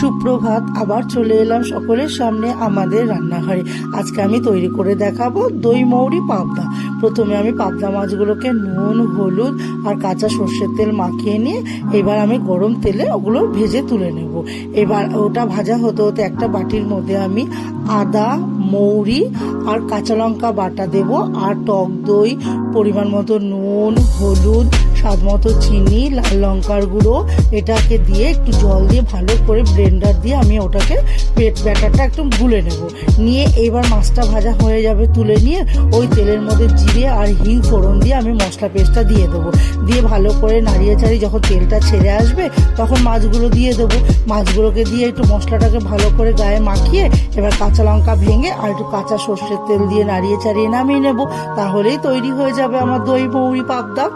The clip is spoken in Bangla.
সুপ্রভাত, আবার চলে এলাম সকলের সামনে আমাদের রান্নাঘরে। আজকে আমি তৈরি করে দেখাবো দই মৌরি পাবদা। প্রথমে আমি পাতলা মাছগুলোকে নুন, হলুদ আর কাঁচা সর্ষের তেল মাখিয়ে নিয়ে এবার আমি গরম তেলে ওগুলো ভেজে তুলে নেব। এবার ওটা ভাজা হতে হতে একটা বাটির মধ্যে আমি আদা, মৌরি আর কাঁচা লঙ্কা বাটা দেব আর টক দই, পরিমাণ মতো নুন, হলুদ, স্বাদ মতো চিনি, লাল লঙ্কার গুঁড়ো এটাকে দিয়ে একটু জল দিয়ে ভালো করে ব্লেন্ডার দিয়ে আমি ওটাকে পেট ব্যাটারটা একটু গুলে নেব। নিয়ে এবার মাছটা ভাজা হয়ে যাবে তুলে নিয়ে ওই তেলের মধ্যে জিরে আর হিং ফোড়ন দিয়ে আমি মশলা পেস্টটা দিয়ে দেবো। দিয়ে ভালো করে নাড়িয়ে চাড়িয়ে যখন তেলটা ছেড়ে আসবে, তখন মাছগুলো দিয়ে দেবো। মাছগুলোকে দিয়ে একটু মশলাটাকে ভালো করে গায়ে মাখিয়ে, এবার কাঁচা লঙ্কা ভেঙে আর একটু কাঁচা সর্ষের তেল দিয়ে নাড়িয়ে চাড়িয়ে নামিয়ে নেব। তাহলেই তৈরি হয়ে যাবে আমার দই মৌরি পাবদা।